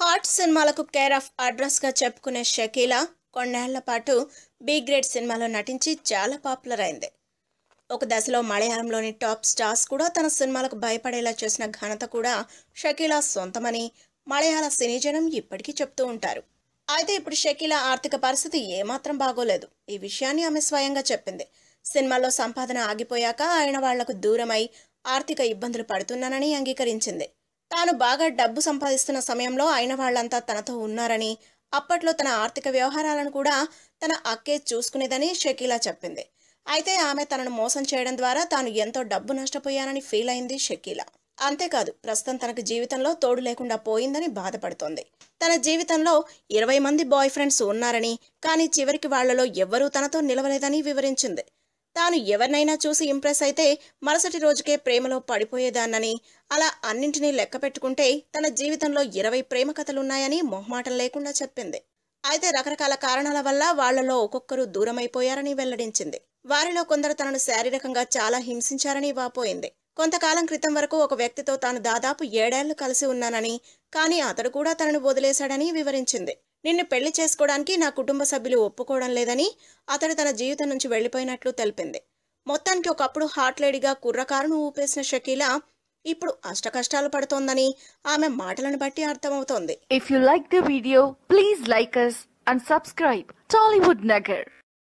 Hot సినిమాలకు care of అడ్రస్గా చెప్పుకునే షకీలా కొన్నేళ్ళ పాటు బి గ్రేడ్ సినిమాలో నటించి చాలా పాపులర్ అయింది. ఒక దశలో మలయాళంలోని టాప్ స్టార్స్ కూడా తన సినిమాలకు భయపడేలా చేసిన ఘనత కూడా షకీలా సొంతమని మలయాళ సినీ జనం ఇప్పటికీ చెప్తూ ఉంటారు. అయితే ఇప్పుడు షకీలా ఆర్థిక పరిస్థితి ఏమాత్రం బాగోలేదు. ఈ విషయాన్ని ఆమె స్వయంగా చెప్పింది. సినిమాల్లో సంపాదన ఆగిపోయాక ఆయన వాళ్ళకు దూరమై ఆర్థిక ఇబ్బందులు పడుతున్నానని అంగీకరించింది. తాను బాగా డబ్బు సంపాదిస్తున్న సమయంలో అయిన వాళ్ళంతా తనతో ఉన్నారని అప్పట్లో తన ఆర్థిక వ్యవహారాలను కూడా తన అక్కే చూసుకునేదని షకీలా చెప్పింది. అయితే ఆమె తనను మోసం చేయడం ద్వారా తాను ఎంతో డబ్బు నష్టపోయానని ఫీల్ అయింది షకీలా. అంతేకాదు ప్రస్తుతం తనకు జీవితంలో తోడు లేకుండా పోయిందని బాధపడుతోంది. తన జీవితంలో ఇరవై మంది బాయ్ ఫ్రెండ్స్ ఉన్నారని కానీ చివరికి వాళ్ళలో ఎవ్వరూ తనతో నిలవలేదని వివరించింది. తాను ఎవరినైనా చూసి ఇంప్రెస్ అయితే మరుసటి రోజుకే ప్రేమలో పడిపోయేదాన్నని. అలా అన్నింటినీ లెక్క పెట్టుకుంటే తన జీవితంలో ఇరవై ప్రేమ కథలున్నాయని మొహమాటం లేకుండా చెప్పింది. అయితే రకరకాల కారణాల వల్ల వాళ్ళలో ఒక్కొక్కరు దూరమైపోయారని వెల్లడించింది. వారిలో కొందరు తనను శారీరకంగా చాలా హింసించారని వాపోయింది. కొంతకాలం క్రితం వరకు ఒక వ్యక్తితో తాను దాదాపు ఏడేళ్ళు కలిసి ఉన్నానని కానీ అతడు కూడా తనను వదిలేశాడని వివరించింది. నిన్ను పెళ్ళి చేసుకోవడానికి నా కుటుంబ సభ్యులు ఒప్పుకోవడం లేదని అతడు తన జీవితం నుంచి వెళ్ళిపోయినట్లు తెలిపింది. మొత్తానికి ఒకప్పుడు హాట్ లేడీగా కుర్రకారును ఊపేసిన షకీలా ఇప్పుడు అష్టకష్టాలు పడుతోందని ఆమె మాటలను బట్టి అర్థమవుతోంది. If you like the video please like us and subscribe Tollywood Nagar